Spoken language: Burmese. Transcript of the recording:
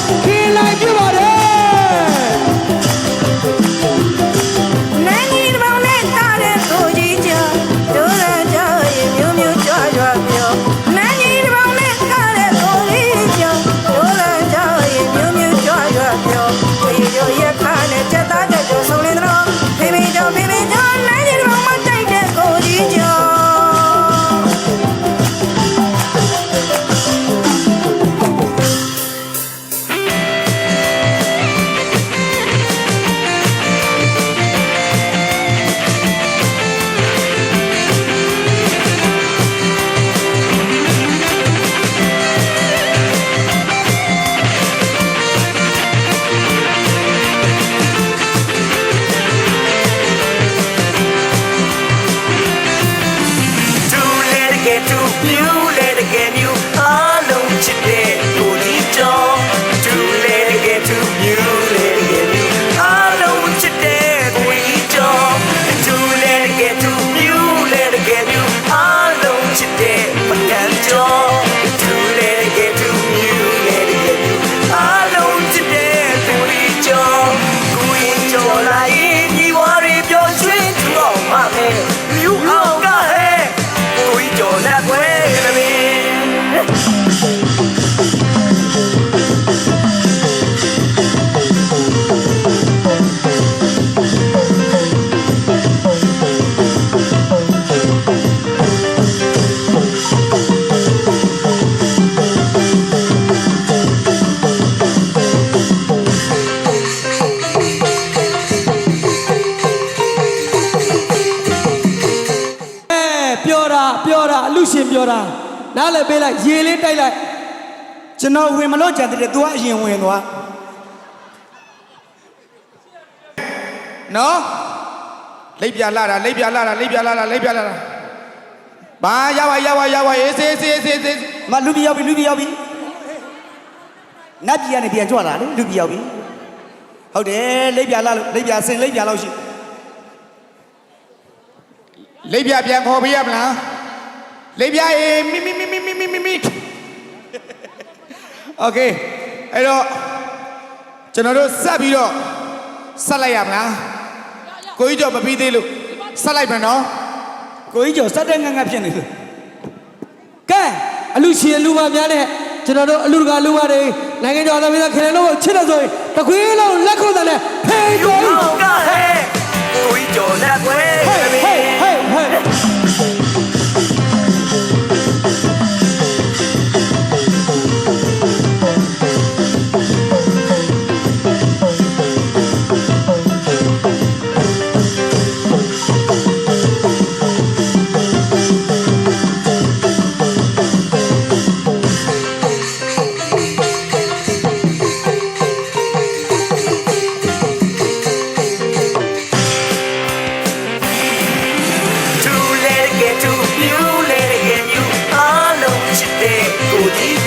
Thank. get too new, let it get. ရှင်ပြောတာနားလည်းပေးလိုက်ရေလေးတိုက်လိုက်ကျွန်တော်ဝင်မလို့ကြံတဲ့ तू အရင်ဝင်သွားနော်လိပ်ပြလာတာလိပ်ပြလာတာလိပ်ပြလာတာလိပ်ပြလာတာဘာရပါရပါရပါအေးစေးစေးစေးစေးမလူပြရောက်ပြီလူပြရောက်ပြီနတ်ပြည်ကနေပြန်ကြွလာလေလူပြရောက်ပြီဟုတ်တယ်လိပ်ပြလာလို့လိပ်ပြစင်လိပ်ပြလောက်ရှိလိပ်ပြပြန်ခေါ်ပေးရမလား လိပ်ပြအေးမိမိမိမိမိမိမိမိโอเคအဲ့တော့ကျွန်တော်တို့ဆက်ပြီးတော့ဆက်လိုက်ရမလားကိုကြီးကျော်မပြီးသေးလို့ဆက်လိုက်မယ်နော် ကိုကြီးကျော်စက်တဲ့ငတ်ငတ်ဖြစ်နေတယ် ကဲအလူရှင်လူပါများနဲ့ကျွန်တော်တို့အလူတကာလူပါတွေနိုင်ငံတော်သားမင်းသားခင်ဗျားတို့ကိုချစ်လို့ဆိုရင်တခွေးလုံးလက်ခုပ်တယ်နဲ့ဖေး ယူ ကျော် အောင်ကဟဲကိုကြီးကျော်လက်ွယ်သမီး Tudo